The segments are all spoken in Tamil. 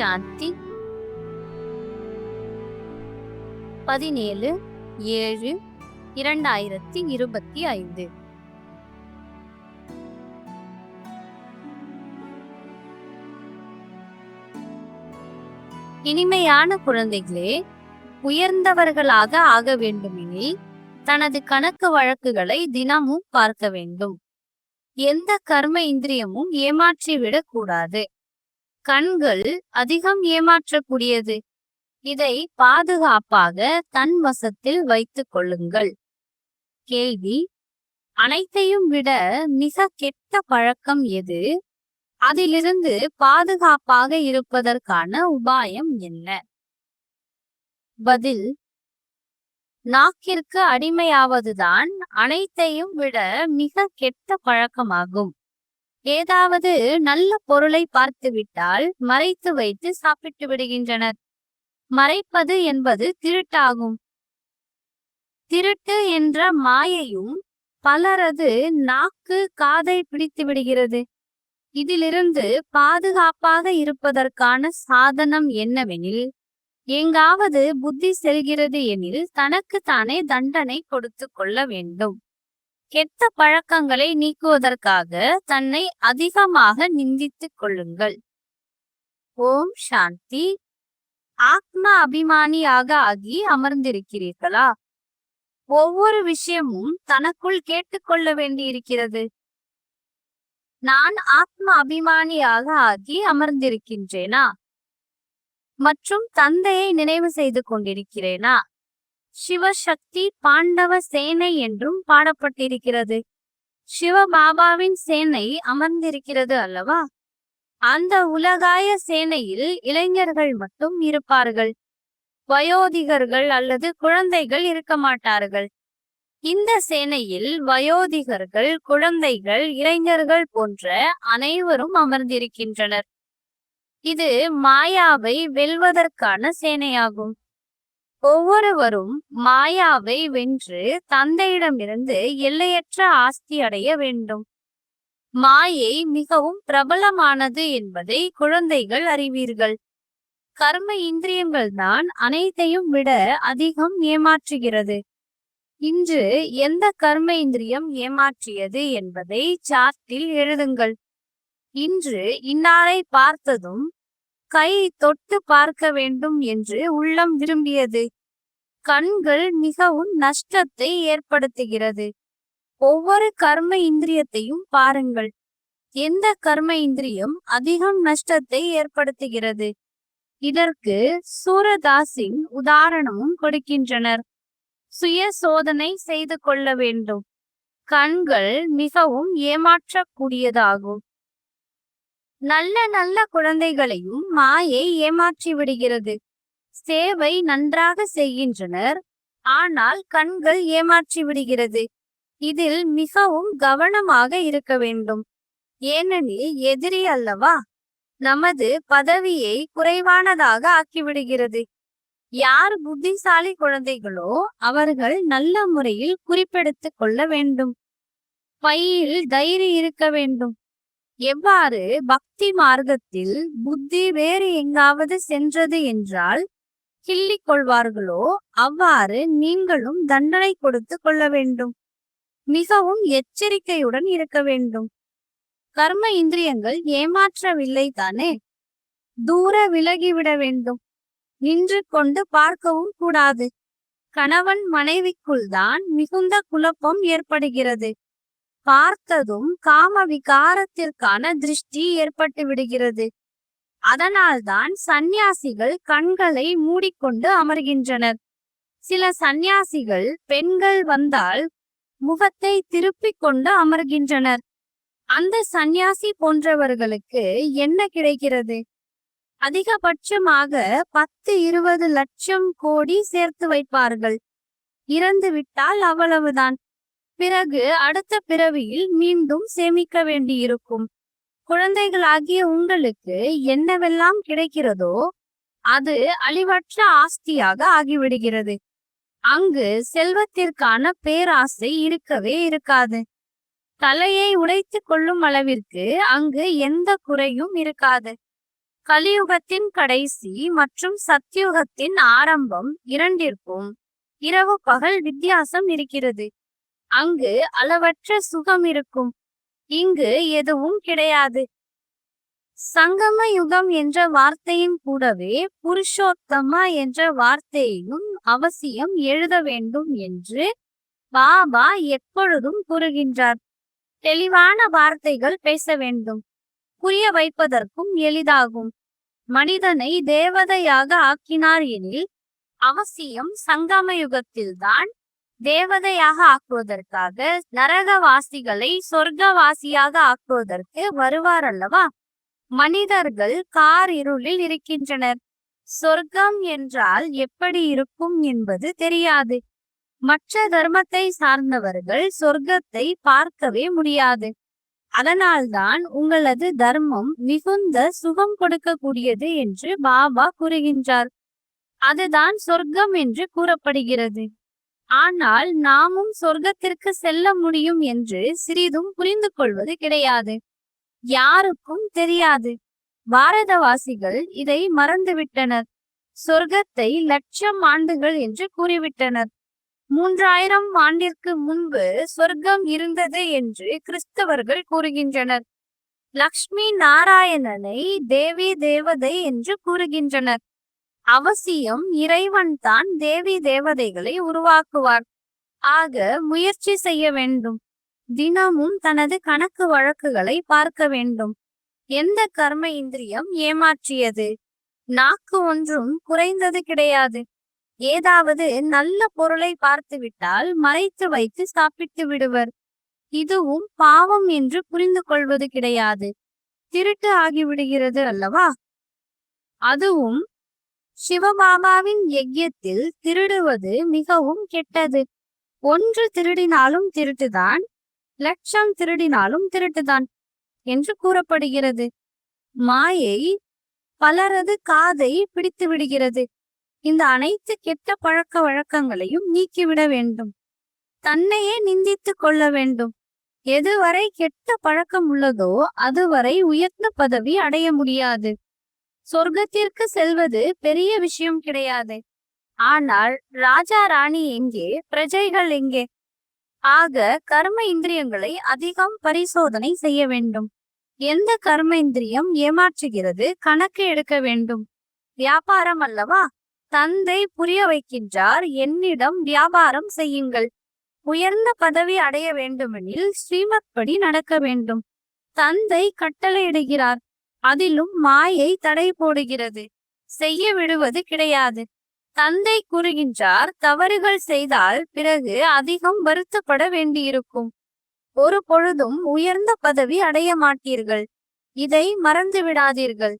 சாந்தி. பதினேழு ஏழு இரண்டாயிரத்தி இருபத்தி ஐந்து. இனிமையான குழந்தைகளே உயர்ந்தவர்களாக ஆக வேண்டுமெனில் தனது கணக்கு வழக்குகளை தினமும் பார்க்க வேண்டும். எந்த கர்ம இந்திரியமும் ஏமாற்றிவிடக் கூடாது. கண்கள் அதிகம் ஏமாற்றக்கூடியது. இதை பாதுகாப்பாக தன் வசத்தில் வைத்துக் கொள்ளுங்கள். கேள்வி அனைத்தையும் விட மிக கெட்ட பழக்கம் எது? அதிலிருந்து பாதுகாப்பாக இருப்பதற்கான உபாயம் என்ன? பதில் நாக்கிற்கு அடிமையாவதுதான் அனைத்தையும் விட மிக கெட்ட பழக்கமாகும். ஏதாவது நல்ல பொருளை பார்த்துவிட்டால் மறைத்து வைத்து சாப்பிட்டு விடுகின்றனர். மறைப்பது என்பது திருட்டாகும். திருட்டு என்ற மாயையும் பலரது நாக்கு காதை பிடித்து விடுகிறது. இதிலிருந்து பாதுகாப்பாக இருப்பதற்கான சாதனம் என்னவெனில் எங்காவது புத்தி செல்கிறது எனில் தனக்கு தானே தண்டனை கொடுத்து கொள்ள வேண்டும். கெட்ட பழக்கங்களை நீக்குவதற்காக தன்னை அதிகமாக நிந்தித்துக் கொள்ளுங்கள். ஓம் சாந்தி. ஆத்ம அபிமானியாக ஆகி அமர்ந்திருக்கிறீர்களா? ஒவ்வொரு விஷயமும் தனக்குள் கேட்டுக்கொள்ள வேண்டியிருக்கிறது. நான் ஆத்ம அபிமானியாக ஆகி அமர்ந்திருக்கின்றேனா? மற்றும் தந்தையை நினைவு செய்து கொண்டிருக்கிறேனா? சிவசக்தி பாண்டவ சேனை என்றும் பாடப்பட்டிருக்கிறது. சிவபாபாவின் சேனை அமர்ந்திருக்கிறது அல்லவா? அந்த உலகாய சேனையில் இளைஞர்கள் மட்டும் இருப்பார்கள். வயோதிகர்கள் அல்லது குழந்தைகள் இருக்க மாட்டார்கள். இந்த சேனையில் வயோதிகர்கள் குழந்தைகள் இளைஞர்கள் போன்ற அனைவரும் அமர்ந்திருக்கின்றனர். இது மாயாவை வெல்வதற்கான சேனையாகும். ஒவ்வொருவரும் மாயாவை வென்று தந்தையிடமிருந்து எல்லையற்ற ஆஸ்தி அடைய வேண்டும். மாயை மிகவும் பிரபலமானது என்பதை குழந்தைகள் அறிவீர்கள். கர்ம இந்திரியங்கள் தான் அனைத்தையும் விட அதிகம் ஏமாற்றுகிறது. இன்று எந்த கர்ம இந்திரியம் ஏமாற்றியது என்பதை சார்ட்டில் எழுதுங்கள். இன்று இன்னாரை பார்த்ததும் கை தொட்டு பார்க்க வேண்டும் என்று உள்ளம் விரும்பியது. கண்கள் மிகவும் நஷ்டத்தை ஏற்படுத்துகிறது. ஒவ்வொரு கர்ம இந்திரியத்தையும் பாருங்கள். எந்த கர்ம இந்திரியம் அதிகம் நஷ்டத்தை ஏற்படுத்துகிறது? இதற்கு சூரதாசின் உதாரணமும் கொடுக்கின்றனர். சுய சோதனை செய்து கொள்ள வேண்டும். கண்கள் மிகவும் ஏமாற்றக்கூடியதாகும். நல்ல நல்ல குழந்தைகளையும் மாயை ஏமாற்றி விடுகிறது. சேவை நன்றாக செய்கின்றனர் ஆனால் கண்கள் ஏமாற்றி விடுகிறது. இதில் மிகவும் கவனமாக இருக்க வேண்டும். ஏனெனில் எதிரி அல்லவா? நமது பதவியை குறைவானதாக ஆக்கிவிடுகிறது. யார் புத்திசாலி குழந்தைகளோ அவர்கள் நல்ல முறையில் குறிப்பெடுத்துக் கொள்ள வேண்டும். பையில் தைரி இருக்க வேண்டும். எவ்வாறு பக்தி மார்க்கத்தில் புத்தி வேறு எங்காவது சென்றது என்றால் கிள்ளிக் கொள்வார்களோ அவ்வாறு நீங்களும் தண்டனை கொடுத்து கொள்ள வேண்டும். மிகவும் எச்சரிக்கையுடன் இருக்க வேண்டும். கர்ம இந்திரியங்கள் ஏமாற்றவில்லை தானே? தூர விலகிவிட வேண்டும். நின்று கொண்டு பார்க்கவும் கூடாது. கணவன் மனைவிக்குள் தான் மிகுந்த குழப்பம் ஏற்படுகிறது. பார்த்ததும் காம விகாரத்திற்கான திருஷ்டி ஏற்பட்டு விடுகிறது. அதனால்தான் சந்நியாசிகள் கண்களை மூடிக்கொண்டு அமர்கின்றனர். சில சந்நியாசிகள் பெண்கள் வந்தால் முகத்தை திருப்பிக் கொண்டு அமர்கின்றனர். அந்த சந்நியாசி போன்றவர்களுக்கு என்ன கிடைக்கிறது? அதிகபட்சமாக பத்து இருபது லட்சம் கோடி சேர்த்து வைப்பார்கள். இறந்து விட்டால் அவ்வளவுதான். பிறகு அடுத்த பிறவியில் மீண்டும் சேமிக்க வேண்டியிருக்கும். குழந்தைகளாகிய உங்களுக்கு என்னவெல்லாம் கிடைக்கிறதோ அது அழிவற்ற ஆஸ்தியாக ஆகிவிடுகிறது. அங்கு செல்வத்திற்கான பேராசை இருக்கவே இருக்காது. தலையை உடைத்துக் கொள்ளும் அளவிற்கு அங்கு எந்த குறையும் இருக்காது. கலியுகத்தின் கடைசி மற்றும் சத்தியுகத்தின் ஆரம்பம் இரண்டிற்கும் இரவு பகல் வித்தியாசம் இருக்கிறது. அங்கு அளவற்ற சுகம் இருக்கும். இங்கு எதுவும் கிடையாது. சங்கம யுகம் என்ற வார்த்தையும் கூடவே புருஷோத்தமா என்ற வார்த்தையையும் அவசியம் எழுத வேண்டும் என்று பாபா எப்பொழுதும் கூறுகின்றார். தெளிவான வார்த்தைகள் பேச வேண்டும். புரிய வைப்பதற்கும் எளிதாகும். மனிதனை தேவதையாக ஆக்கினார் எனில் அவசியம் சங்கம யுகத்தில்தான் தேவதையாக ஆக்குவதற்காக நரகவாசிகளை சொர்க்கவாசியாக ஆக்குவதற்கு வருவார் அல்லவா மனிதர்கள் கார் இருளில் இருக்கின்றனர். சொர்க்கம் என்றால் எப்படி இருக்கும் என்பது தெரியாது. மற்ற தர்மத்தை சார்ந்தவர்கள் சொர்க்கத்தை பார்க்கவே முடியாது. அதனால்தான் உங்களது தர்மம் மிகுந்த சுகம் கொடுக்கக்கூடியது என்று பாபா கூறுகின்றார். அதுதான் சொர்க்கம் என்று கூறப்படுகிறது. ஆனால் நாமும் சொர்க்கத்திற்கு செல்ல முடியும் என்று சிறிதும் புரிந்து கொள்வது கிடையாது. யாருக்கும் தெரியாது. பாரதவாசிகள் இதை மறந்துவிட்டனர். சொர்க்கத்தை லட்சம் ஆண்டுகள் என்று கூறிவிட்டனர். மூன்றாயிரம் ஆண்டிற்கு முன்பு சொர்க்கம் இருந்தது என்று கிறிஸ்தவர்கள் கூறுகின்றனர். லக்ஷ்மி நாராயணனை தேவி தேவதை என்று கூறுகின்றனர். அவசியம் இறைவன் தான் தேவி தேவதைகளை உருவாக்குவார். ஆக முயற்சி செய்ய வேண்டும். தினமும் தனது கணக்கு வழக்குகளை பார்க்க வேண்டும். எந்த கர்ம இந்திரியம் ஏமாற்றியது? நாக்கு ஒன்றும் குறைந்தது கிடையாது. ஏதாவது நல்ல பொருளை பார்த்துவிட்டால் மறைத்து வைத்து சாப்பிட்டு விடுவர். இதுவும் பாவம் என்று புரிந்து கொள்வது கிடையாது. திருட்டு ஆகிவிடுகிறது அல்லவா? அதுவும் சிவபாபாவின் யஜ்யத்தில் திருடுவது மிகவும் கெட்டது. ஒன்று திருடினாலும் திருட்டுதான் லட்சம் திருடினாலும் திருட்டுதான் என்று கூறப்படுகிறது. மாயை பலரது காதை பிடித்து விடுகிறது. இந்த அனைத்து கெட்ட பழக்க வழக்கங்களையும் நீக்கிவிட வேண்டும். தன்னையே நிந்தித்துக் கொள்ள வேண்டும். எதுவரை கெட்ட பழக்கம் உள்ளதோ அதுவரை உயர்ந்த பதவி அடைய முடியாது. சொர்க்கத்திற்கு செல்வது பெரிய விஷயம் கிடையாது. ஆனால் ராஜா ராணி எங்கே? பிரஜைகள் எங்கே? ஆக கர்ம இந்திரியங்களை அதிகம் பரிசோதனை செய்ய வேண்டும். எந்த கர்ம இந்திரியம் ஏமாற்றுகிறது கணக்கு எடுக்க வேண்டும். வியாபாரம் அல்லவா? தந்தை புரிய வைக்கின்றார் என்னிடம் வியாபாரம் செய்யுங்கள். உயர்ந்த பதவி அடைய வேண்டுமெனில் ஸ்ரீமத் படி நடக்க வேண்டும். தந்தை கட்டளையிடுகிறார் அதிலும் மாயை தடை போடுகிறது. செய்ய விடுவது கிடையாது. தந்தை கூறுகின்றார் தவறுகள் செய்தால் பிறகு அதிகம் வருத்தப்பட வேண்டியிருக்கும். ஒரு பொழுதும் உயர்ந்த பதவி அடைய மாட்டீர்கள். இதை மறந்து விடாதீர்கள்.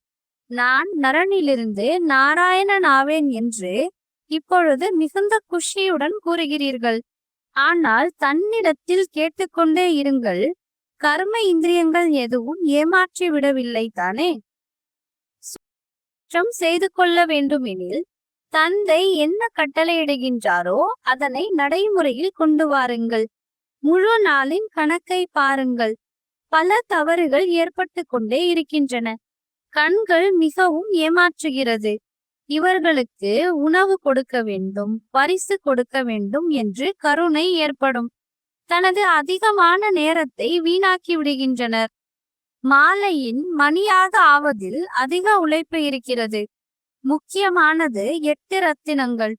நான் நரனிலிருந்து நாராயணன் ஆவேன் என்று இப்பொழுது மிகுந்த குஷியுடன் கூறுகிறீர்கள். ஆனால் தன்னிடத்தில் கேட்டுக்கொண்டே இருங்கள். கர்ம இந்திரியங்கள் எதுவும் ஏமாற்றி விடவில்லை தானே? சுற்றம் செய்து கொள்ள வேண்டுமெனில் தந்தை என்ன கட்டளையிடுகின்றாரோ அதனை நடைமுறையில் கொண்டு வாருங்கள். முழு நாளின் கணக்கை பாருங்கள். பல தவறுகள் ஏற்பட்டு கொண்டே இருக்கின்றன. கண்கள் மிகவும் ஏமாற்றுகிறது. இவர்களுக்கு உணவு கொடுக்க வேண்டும் பரிசு கொடுக்க வேண்டும் என்று கருணை ஏற்படும். தனது அதிகமான நேரத்தை வீணாக்கி விடுகின்றனர். மாலையின் மணியாக ஆவதில் அதிக உழைப்பு இருக்கிறது. முக்கியமானது எட்டு ரத்தினங்கள்.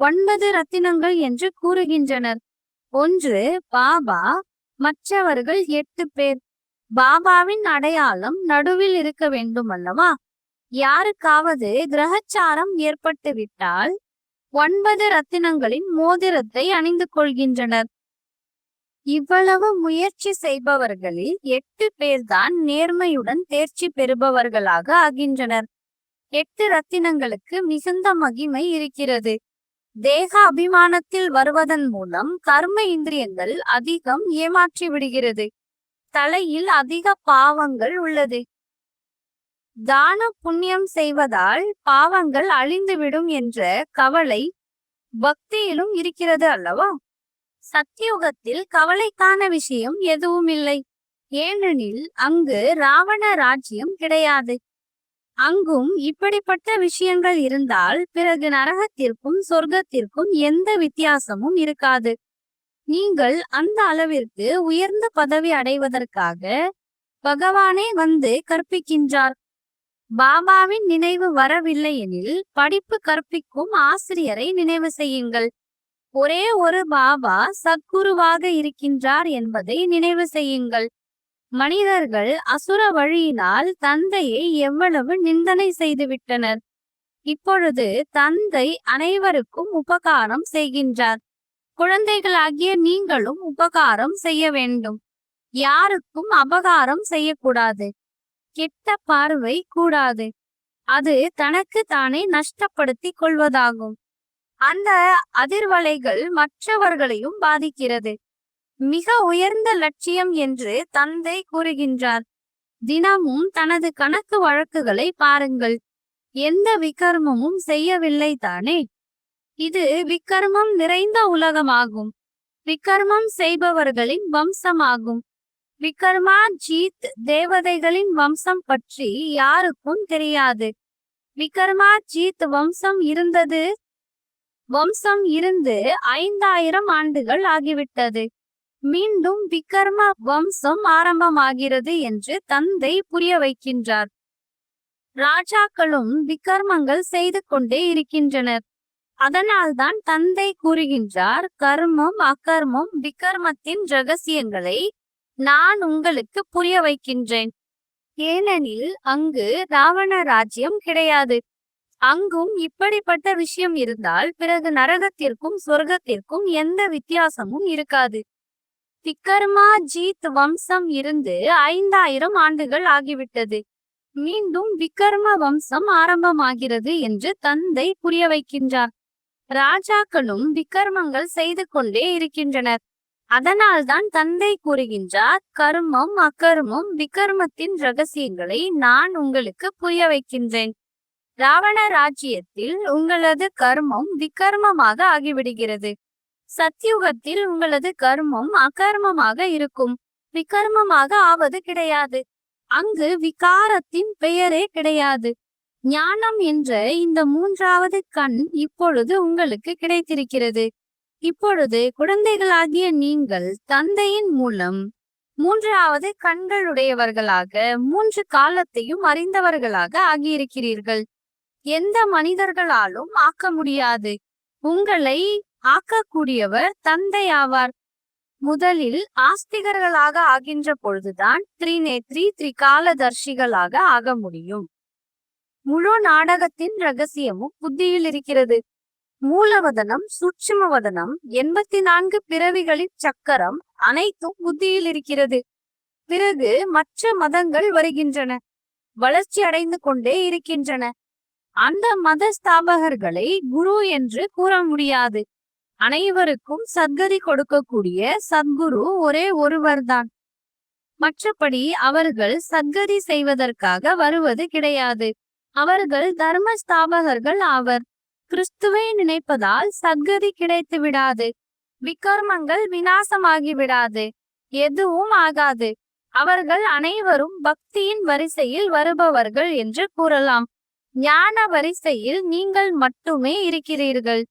ஒன்பது ரத்தினங்கள் என்று கூறுகின்றனர். ஒன்று பாபா மற்றவர்கள் எட்டு பேர். பாபாவின் அடையாளம் நடுவில் இருக்க வேண்டும் அல்லவா யாருக்காவது கிரகச்சாரம் ஏற்பட்டுவிட்டால் ஒன்பது ரத்தினங்களின் மோதிரத்தை அணிந்து கொள்கின்றனர். இவ்வளவு முயற்சி செய்பவர்களில் எட்டு பேர்தான் நேர்மையுடன் தேர்ச்சி பெறுபவர்களாக ஆகின்றனர். எட்டு ரத்தினங்களுக்கு மிகுந்த மகிமை இருக்கிறது. தேக அபிமானத்தில் வருவதன் மூலம் கர்ம இந்திரியங்கள் அதிகம் ஏமாற்றி விடுகிறது. தலையில் அதிக பாவங்கள் உள்ளது. தான புண்ணியம் செய்வதால் பாவங்கள் அழிந்துவிடும் என்ற கவலை பக்தியிலும் இருக்கிறது அல்லவா? சத்தியுகத்தில் கவலைக்கான விஷயம் எதுவும் இல்லை. ஏனெனில் அங்கு ராவண ராஜ்யம் கிடையாது. அங்கும் இப்படிப்பட்ட விஷயங்கள் இருந்தால் பிறகு நரகத்திற்கும் சொர்க்கத்திற்கும் எந்த வித்தியாசமும் இருக்காது. நீங்கள் அந்த அளவிற்கு உயர்ந்த பதவி அடைவதற்காக பகவானே வந்து கற்பிக்கின்றார். பாபாவின் நினைவு வரவில்லை எனில் படிப்பு கற்பிக்கும் ஆசிரியரை நினைவு செய்யுங்கள். ஒரே ஒரு பாபா சத்குருவாக இருக்கின்றார் என்பதை நினைவு செய்யுங்கள். மனிதர்கள் அசுர வழியினால் தந்தையை எவ்வளவு நிந்தனை செய்துவிட்டனர் இப்பொழுது தந்தை அனைவருக்கும் உபகாரம் செய்கின்றார். குழந்தைகளாகிய நீங்களும் உபகாரம் செய்ய வேண்டும். யாருக்கும் அபகாரம் செய்யக்கூடாது. கெட்ட பார்வை கூடாது. அது தனக்கு தானே நஷ்டப்படுத்திக் கொள்வதாகும். அந்த அதிர்வலைகள் மற்றவர்களையும் பாதிக்கிறது. மிக உயர்ந்த லட்சியம் என்று தந்தை கூறுகின்றார். தினமும் தனது கணக்கு வழக்குகளை பாருங்கள். எந்த விக்கர்மமும் செய்யவில்லை தானே? இது விக்கர்மம் நிறைந்த உலகமாகும். விக்கர்மம் செய்பவர்களின் வம்சமாகும். விக்ரமா ஜீத் தேவதைகளின் வம்சம் பற்றி யாருக்கும் தெரியாது. விக்ரமா ஜீத் வம்சம் இருந்தது வம்சம் இருந்து ஐந்தாயிரம் ஆண்டுகள் ஆகிவிட்டது. மீண்டும் விக்ரம வம்சம் ஆரம்பமாகிறது என்று தந்தை புரிய வைக்கின்றார். ராஜாக்களும் விக்ரமங்கள் செய்து கொண்டே இருக்கின்றனர். அதனால்தான் தந்தை கூறுகின்றார் கர்மம் அகர்மம் விக்ரமத்தின் ரகசியங்களை நான் உங்களுக்கு புரிய வைக்கின்றேன். ஏனெனில் அங்கு ராவண ராஜ்யம் கிடையாது. அங்கும் இப்படிப்பட்ட விஷயம் இருந்தால் பிறகு நரகத்திற்கும் சொர்க்கத்திற்கும் எந்த வித்தியாசமும் இருக்காது. திக்கர்மா ஜீத் வம்சம் இருந்து ஐந்தாயிரம் ஆண்டுகள் ஆகிவிட்டது. மீண்டும் விக்கர்ம வம்சம் ஆரம்பமாகிறது என்று தந்தை புரிய வைக்கின்றார். ராஜாக்களும் விக்கர்மங்கள் செய்து கொண்டே இருக்கின்றனர். அதனால்தான் தந்தை கூறுகின்றார் கர்மம் அக்கர்மம் விக்கர்மத்தின் ரகசியங்களை நான் உங்களுக்கு புரிய வைக்கின்றேன். ராவண ராஜ்யத்தில் உங்களது கர்மம் விக்கர்மமாக ஆகிவிடுகிறது. சத்யுகத்தில் உங்களது கர்மம் அகர்மமாக இருக்கும். விகர்மமாக ஆவது கிடையாது. அங்கு விகாரத்தின் பெயரே கிடையாது. ஞானம் என்ற இந்த மூன்றாவது கண் இப்பொழுது உங்களுக்கு கிடைத்திருக்கிறது. இப்பொழுது குழந்தைகளாகிய நீங்கள் தந்தையின் மூலம் மூன்றாவது கண்களுடையவர்களாக மூன்று காலத்தையும் அறிந்தவர்களாக ஆகியிருக்கிறீர்கள். எந்த மனிதர்களாலும் ஆக்க முடியாது. உங்களை ஆக்கக்கூடியவர் தந்தை ஆவார் முதலில் ஆஸ்திகர்களாக ஆகின்ற பொழுதுதான் திரிநேத்ரி திரிகாலதர்ஷிகளாக ஆக முடியும். முழு நாடகத்தின் ரகசியமும் புத்தியில் இருக்கிறது. மூலவதனம் சூட்சுமவதனம் எண்பத்தி நான்கு பிறவிகளின் சக்கரம் அனைத்தும் புத்தியில் இருக்கிறது. பிறகு மற்ற மதங்கள் வருகின்றன. வளர்ச்சி அடைந்து கொண்டே இருக்கின்றன. அந்த மத ஸ்தாபகர்களை குரு என்று கூற முடியாது. அனைவருக்கும் சத்கதி கொடுக்கக்கூடிய சத்குரு ஒரே ஒருவர்தான். மற்றபடி அவர்கள் சத்கதி செய்வதற்காக வருவது கிடையாது. அவர்கள் தர்ம ஸ்தாபகர்கள் ஆவர். கிறிஸ்துவை நினைப்பதால் சத்கதி கிடைத்து விடாது. விக்கர்மங்கள் வினாசமாகி விடாது. எதுவும் ஆகாது. அவர்கள் அனைவரும் பக்தியின் வரிசையில் வருபவர்கள் என்று கூறலாம். ஞான வரிசையில் நீங்கள் மட்டுமே இருக்கிறீர்கள்.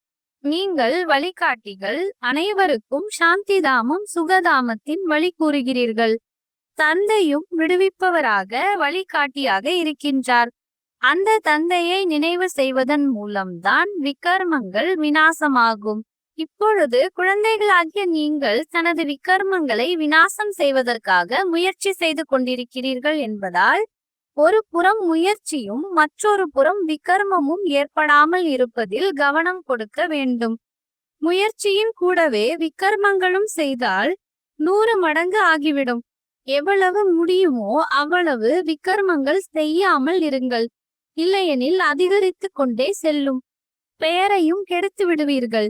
நீங்கள் வழிகாட்டிகள் அனைவருக்கும் சாந்திதாமம் சுகதாமத்தின் வழி கூறுகிறீர்கள். தந்தையும் விடுவிப்பவராக வழிகாட்டியாக இருக்கின்றார். அந்த தந்தையை நினைவு செய்வதன் மூலம்தான் விக்கர்மங்கள் வினாசமாகும் இப்பொழுது குழந்தைகளாகிய நீங்கள் தனது விக்கர்மங்களை வினாசம் செய்வதற்காக முயற்சி செய்து கொண்டிருக்கிறீர்கள் என்பதால் ஒரு புறம் முயற்சியும் மற்றொரு புறம் விக்கர்மமும் ஏற்படாமல் இருப்பதில் கவனம் கொடுக்க வேண்டும். முயற்சியின் கூடவே விக்கர்மங்களும் செய்தால் நூறு மடங்கு ஆகிவிடும். எவ்வளவு முடியுமோ அவ்வளவு விக்கர்மங்கள் செய்யாமல் இருங்கள். இல்லையெனில் அதிகரித்து கொண்டே செல்லும். பெயரையும் கெடுத்து விடுவீர்கள்.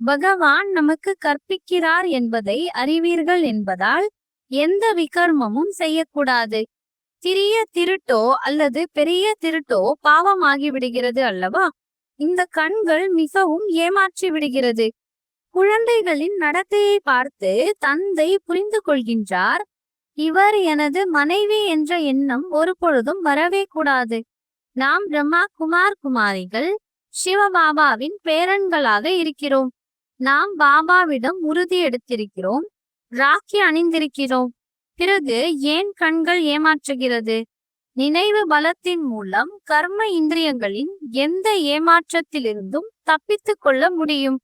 பகவான் நமக்கு கற்பிக்கிறார் என்பதை அறிவீர்கள் என்பதால் எந்த விகர்மமும் செய்யக்கூடாது. சிறிய திருட்டோ அல்லது பெரிய திருட்டோ பாவமாகி விடுகிறது அல்லவா? இந்த கண்கள் மிகவும் ஏமாற்றி விடுகிறது குழந்தைகளின் நடத்தையை பார்த்து தந்தை புரிந்து கொள்கின்றார் இவர் எனது மனைவி என்ற எண்ணம் ஒரு பொழுதும் வரவே கூடாது. நாம் பிரம்மா குமார் குமாரிகள் சிவபாபாவின் பேரன்களாக இருக்கிறோம். நாம் பாபாவிடம் உறுதி எடுத்திருக்கிறோம் ராக்கி அணிந்திருக்கிறோம். பிறகு ஏன் கண்கள் ஏமாற்றுகிறது? நினைவு பலத்தின் மூலம் கர்ம இந்திரியங்களின் எந்த ஏமாற்றத்திலிருந்தும் தப்பித்துக் கொள்ள முடியும்.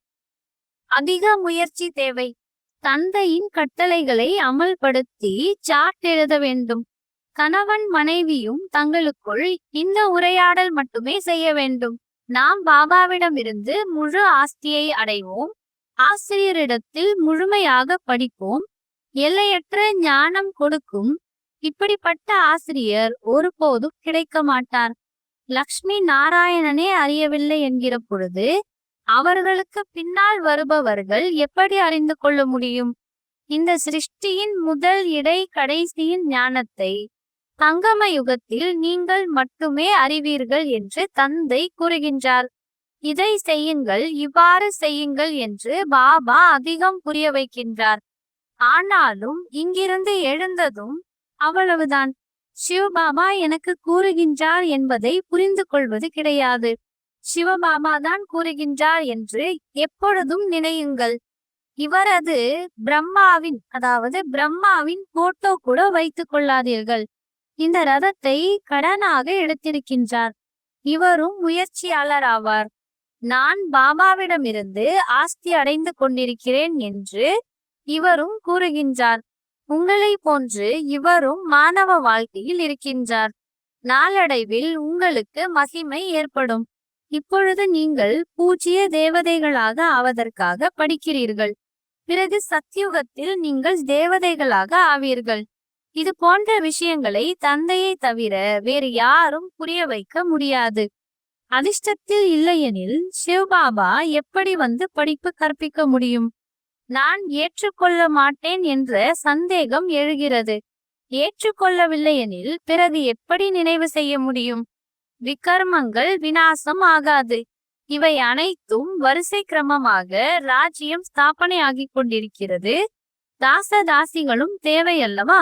அதிக முயற்சி தேவை. தந்தையின் கட்டளைகளை அமல்படுத்தி சாட் எழுத வேண்டும். கணவன் மனைவியும் தங்களுக்குள் இந்த உரையாடல் மட்டுமே செய்ய வேண்டும். நாம் பாபாவிடமிருந்து முழு ஆஸ்தியை அடைவோம். ஆசிரியரிடத்தில் முழுமையாக படிப்போம். எல்லையற்ற ஞானம் கொடுக்கும் இப்படிப்பட்ட ஆசிரியர் ஒருபோதும் கிடைக்க மாட்டார். லக்ஷ்மி நாராயணனே அறியவில்லை என்கிற பொழுது அவர்களுக்கு பின்னால் வருபவர்கள் எப்படி அறிந்து கொள்ள முடியும்? இந்த சிருஷ்டியின் முதல் இடை கடைசியின் ஞானத்தை தங்கம யுகத்தில் நீங்கள் மட்டுமே அறிவீர்கள் என்று தந்தை கூறுகின்றார். இதை செய்யுங்கள் இவ்வாறு செய்யுங்கள் என்று பாபா அதிகம் புரிய வைக்கின்றார். ஆனாலும் இங்கிருந்து எழுந்ததும் அவ்வளவுதான். சிவபாபா எனக்கு கூறுகின்றார் என்பதை புரிந்து கொள்வது கிடையாது. சிவபாபா தான் கூறுகின்றார் என்று எப்பொழுதும் நினையுங்கள். இவரது பிரம்மாவின் அதாவது பிரம்மாவின் போட்டோ கூட வைத்துக் கொள்ளாதீர்கள். இந்த ரதத்தை கடனாக எடுத்திருக்கின்றார். இவரும் முயற்சியாளர் ஆவார் நான் பாபாவிடமிருந்து ஆஸ்தி அடைந்து கொண்டிருக்கிறேன் என்று இவரும் கூறுகின்றார் உங்களை போன்று இவரும் மாணவ வாழ்க்கையில் இருக்கின்றார். நாளடைவில் உங்களுக்கு மகிமை ஏற்படும். இப்பொழுது நீங்கள் பூஜ்ய தேவதைகளாக ஆவதற்காக படிக்கிறீர்கள். பிறகு சத்தியுகத்தில் நீங்கள் தேவதைகளாக ஆவீர்கள். இது போன்ற விஷயங்களை தந்தையை தவிர வேறு யாரும் புரிய வைக்க முடியாது. அதிர்ஷ்டத்தில் இல்லையெனில் சிவபாபா எப்படி வந்து படிப்பு கற்பிக்க முடியும்? நான் ஏற்றுக்கொள்ள மாட்டேன் என்ற சந்தேகம் எழுகிறது. ஏற்றுக்கொள்ளவில்லையெனில் பிறகு எப்படி நினைவு செய்ய முடியும்? விகர்மங்கள் வினாசம் ஆகாது. இவை அனைத்தும் வரிசை கிரமமாக ராஜ்யம் ஸ்தாபனை ஆகிக் கொண்டிருக்கிறது. தாச தாசிகளும் தேவையல்லவா?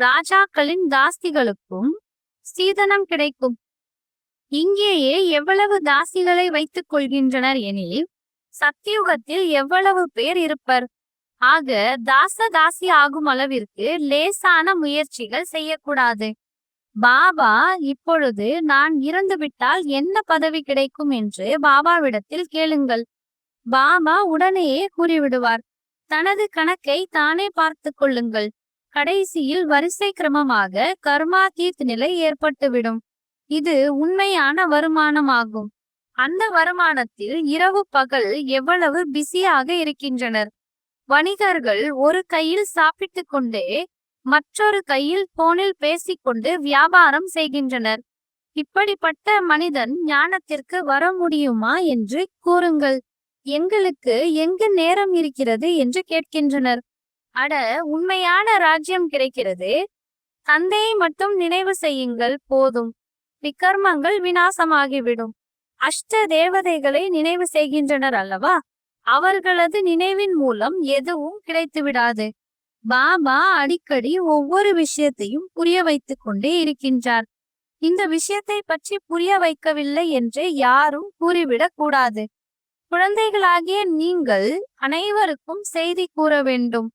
ராஜாக்களின் தாஸ்திகளுக்கும் சீதனம் கிடைக்கும். இங்கேயே எவ்வளவு தாசிகளை வைத்துக் கொள்கின்றனர் எனில் சத்தியுகத்தில் எவ்வளவு பேர் இருப்பர்? ஆக தாசதாசி ஆகும் அளவிற்கு லேசான முயற்சிகள் செய்யக்கூடாது. பாபா இப்பொழுது நான் இறந்துவிட்டால் என்ன பதவி கிடைக்கும் என்று பாபாவிடத்தில் கேளுங்கள். பாபா உடனேயே கூறிவிடுவார். தனது கணக்கை தானே பார்த்து கொள்ளுங்கள். கடைசியில் வரிசை கிரமமாக கர்மாதீத் நிலை ஏற்பட்டுவிடும். இது உண்மையான வருமானமாகும். அந்த வருமானத்தில் இரவு பகல் எவ்வளவு பிஸியாக இருக்கின்றனர்? வணிகர்கள் ஒரு கையில் சாப்பிட்டு கொண்டே மற்றொரு கையில் போனில் பேசிக்கொண்டு வியாபாரம் செய்கின்றனர். இப்படிப்பட்ட மனிதன் ஞானத்திற்கு வர முடியுமா என்று கூறுங்கள். எங்களுக்கு எங்கு நேரம் இருக்கிறது என்று கேட்கின்றனர். அட உண்மையான ராஜ்யம் கிடைக்கிறது. தந்தையை மட்டும் நினைவு செய்யுங்கள் போதும். விக்கர்மங்கள் வினாசமாகிவிடும் அஷ்ட தேவதைகளை நினைவு செய்கின்றனர் அல்லவா? அவர்களது நினைவின் மூலம் எதுவும் கிடைத்து விடாது பாபா அடிக்கடி ஒவ்வொரு விஷயத்தையும் புரிய வைத்துக் கொண்டே இருக்கின்றார். இந்த விஷயத்தை பற்றி புரிய வைக்கவில்லை என்று யாரும் கூறிவிடக் கூடாது. குழந்தைகளாகிய நீங்கள் அனைவருக்கும் செய்தி கூற வேண்டும்.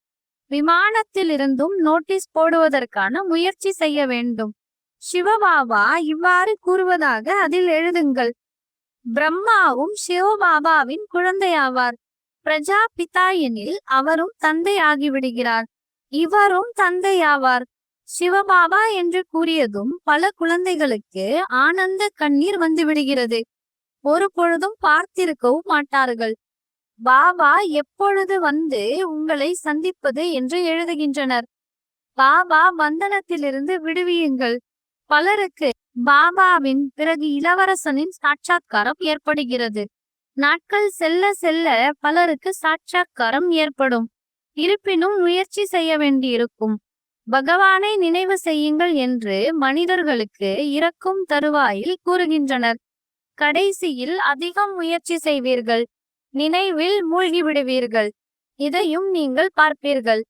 விமானத்தில் இருந்தும் நோட்டீஸ் போடுவதற்கான முயற்சி செய்ய வேண்டும். சிவபாபா இவ்வாறு கூறுவதாக அதில் எழுதுங்கள். பிரம்மாவும் சிவபாபாவின் குழந்தையாவார். பிரஜாபிதா எனில் அவரும் தந்தை ஆகிவிடுகிறார் இவரும் தந்தையாவார். சிவபாபா என்று கூறியதும் பல குழந்தைகளுக்கு ஆனந்த கண்ணீர் வந்துவிடுகிறது. ஒரு பொழுதும் பார்த்திருக்கவும் மாட்டார்கள். பாபா எப்பொழுது வந்து உங்களை சந்திப்பது என்று எழுதுகின்றனர். பாபா பந்தனத்திலிருந்து விடுவியுங்கள். பலருக்கு பாபாவின் பிறகு இளவரசனின் சாட்சாத்காரம் ஏற்படுகிறது. நாட்கள் செல்ல செல்ல பலருக்கு சாட்சாத்காரம் ஏற்படும். இருப்பினும் முயற்சி செய்ய வேண்டியிருக்கும். பகவானை நினைவு செய்யுங்கள் என்று மனிதர்களுக்கு இறக்கும் தருவாயில் கூறுகின்றனர். கடைசியில் அதிகம் முயற்சி செய்வீர்கள். நினைவில் மூழ்கிவிடுவீர்கள். இதையும் நீங்கள் பார்ப்பீர்கள்.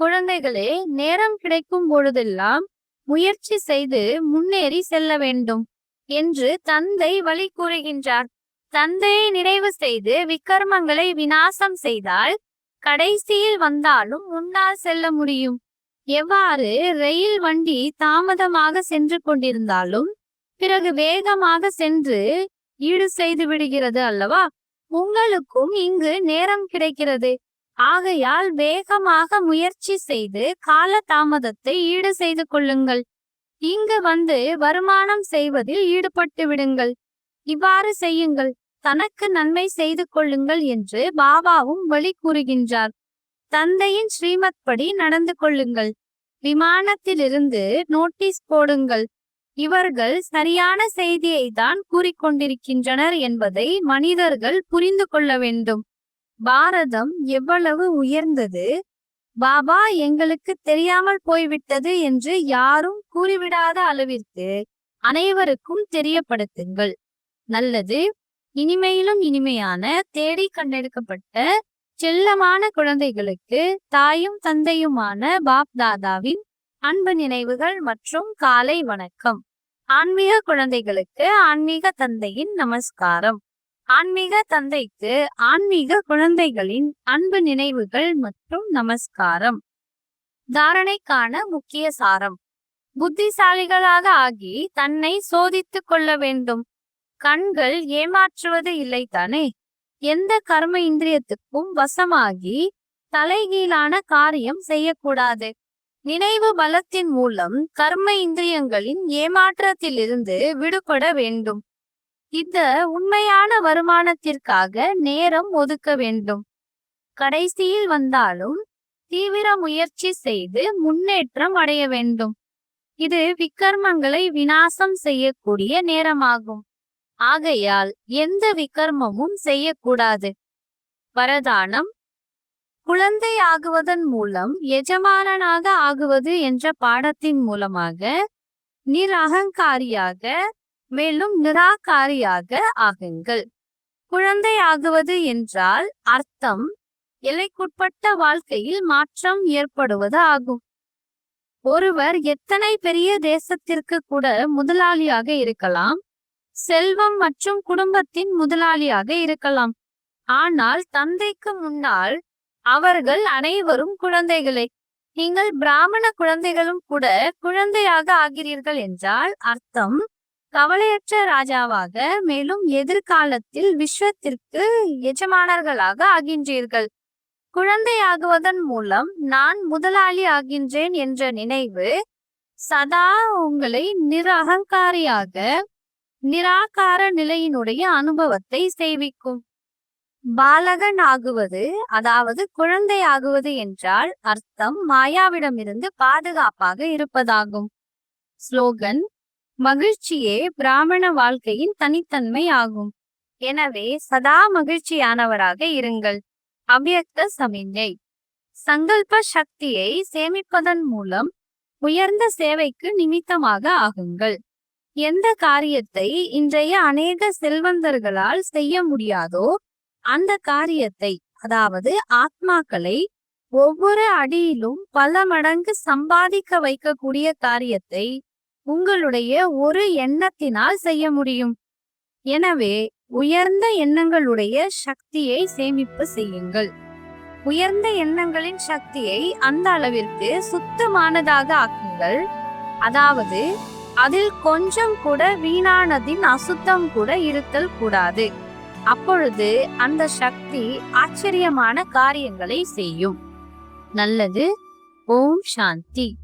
குழந்தைகளே நேரம் கிடைக்கும் பொழுதெல்லாம் முயற்சி செய்து முன்னேறி செல்ல வேண்டும் என்று தந்தை வழி கூறுகின்றார். தந்தையை நிறைவு செய்து விக்கிரமங்களை விநாசம் செய்தால் கடைசியில் வந்தாலும் முன்னால் செல்ல முடியும். எவ்வாறு ரயில் வண்டி தாமதமாக சென்று கொண்டிருந்தாலும் பிறகு வேகமாக சென்று ஈடு செய்து விடுகிறது அல்லவா? உங்களுக்கும் இங்கு நேரம் கிடைக்கிறது. ஆகையால் வேகமாக முயற்சி செய்து கால தாமதத்தை ஈடு செய்து கொள்ளுங்கள். இங்கு வந்து வருமானம் செய்வதில் ஈடுபட்டு விடுங்கள். இவ்வாறு செய்யுங்கள். தனக்கு நன்மை செய்து கொள்ளுங்கள் என்று பாபாவும் வழி கூறுகின்றார். தந்தையின் ஸ்ரீமத் படி நடந்து கொள்ளுங்கள். விமானத்திலிருந்து நோட்டீஸ் போடுங்கள். இவர்கள் சரியான செய்தியை தான் கூறிக்கொண்டிருக்கின்றனர் என்பதை மனிதர்கள் புரிந்து கொள்ள வேண்டும். பாரதம் எவ்வளவு உயர்ந்தது? பாபா எங்களுக்கு தெரியாமல் போய்விட்டது என்று யாரும் கூறிவிடாத அளவிற்கு அனைவருக்கும் தெரியப்படுத்துங்கள். நல்லது. இனிமையிலும் இனிமையான தேடி கண்டெடுக்கப்பட்ட செல்லமான குழந்தைகளுக்கு தாயும் தந்தையுமான பாப் தாதாவின் அன்பு நினைவுகள் மற்றும் காலை வணக்கம். ஆன்மீக குழந்தைகளுக்கு ஆன்மீக தந்தையின் நமஸ்காரம். ஆன்மீக தந்தைக்கு ஆன்மீக குழந்தைகளின் அன்பு நினைவுகள் மற்றும் நமஸ்காரம். தாரணைக்கான முக்கிய சாரம். புத்திசாலிகளாக ஆகி தன்னை சோதித்துக் கொள்ள வேண்டும். கண்கள் ஏமாற்றுவது இல்லை தானே? எந்த கர்ம இந்திரியத்துக்கும் வசமாகி தலைகீழான காரியம் செய்யக்கூடாது. நினைவு பலத்தின் மூலம் கர்ம இந்திரியங்களின் ஏமாற்றத்திலிருந்து விடுபட வேண்டும். இந்த உண்மையான வருமானத்திற்காக நேரம் ஒதுக்க வேண்டும். கடைசியில் வந்தாலும் தீவிர முயற்சி செய்து முன்னேற்றம் அடைய வேண்டும். இது விக்கர்மங்களை விநாசம் செய்யக்கூடிய நேரமாகும். ஆகையால் எந்த விக்கர்மமும் செய்யக்கூடாது. வரதானம் குழந்தை ஆகுவதன் மூலம் எஜமானனாக ஆகுவது என்ற பாடத்தின் மூலமாக நிரகங்காரியாக மேலும் நிராகாரியாக ஆகுங்கள். குழந்தை ஆகுவது என்றால் அர்த்தம் எல்லைக்குட்பட்ட வாழ்க்கையில் மாற்றம் ஏற்படுவது ஆகும். ஒருவர் எத்தனை பெரிய தேசத்திற்கு கூட முதலாளியாக இருக்கலாம் செல்வம் மற்றும் குடும்பத்தின் முதலாளியாக இருக்கலாம். ஆனால் தந்தைக்கு முன்னால் அவர்கள் அனைவரும் குழந்தைகளே. நீங்கள் பிராமண குழந்தைகளும் கூட குழந்தையாக ஆகிறீர்கள் என்றால் அர்த்தம் கவலையற்ற ராஜாவாக மேலும் எதிர்காலத்தில் விஸ்வத்திற்கு எஜமானர்களாக ஆகின்றீர்கள். குழந்தையாகுவதன் மூலம் நான் முதலாளி ஆகின்றேன் என்ற நினைவு சதா உங்களை நிரகங்காரியாக நிராகார நிலையினுடைய அனுபவத்தை சேவிக்கும். பாலகன் ஆகுவது அதாவது குழந்தை ஆகுவது என்றால் அர்த்தம் மாயாவிடமிருந்து பாதுகாப்பாக இருப்பதாகும். ஸ்லோகன் மகிழ்ச்சியே பிராமண வாழ்க்கையின் தனித்தன்மை ஆகும். எனவே சதா மகிழ்ச்சியானவராக இருங்கள். அவ்வியக்த சமிஞ்சை. சங்கல்ப சக்தியை சேமிப்பதன் மூலம் உயர்ந்த சேவைக்கு நிமித்தமாக ஆகுங்கள். எந்த காரியத்தை இன்றைய அநேக செல்வந்தர்களால் செய்ய முடியாதோ அந்த காரியத்தை அதாவது ஆத்மாக்களை ஒவ்வொரு அடியிலும் பல மடங்கு சம்பாதிக்க வைக்கக்கூடிய காரியத்தை உங்களுடைய ஒரு எண்ணத்தினால் செய்ய முடியும். எனவே உயர்ந்த எண்ணங்களுடைய சக்தியை சேமிப்பு செய்யுங்கள். உயர்ந்த எண்ணங்களின் சக்தியை அந்த அளவிற்கு சுத்தமானதாக ஆக்குங்கள். அதாவது அதில் கொஞ்சம் கூட வீணானதின் அசுத்தம் கூட இருத்தல் கூடாது. அப்பொழுது அந்த சக்தி ஆச்சரியமான காரியங்களை செய்யும். நல்லது. ஓம் சாந்தி.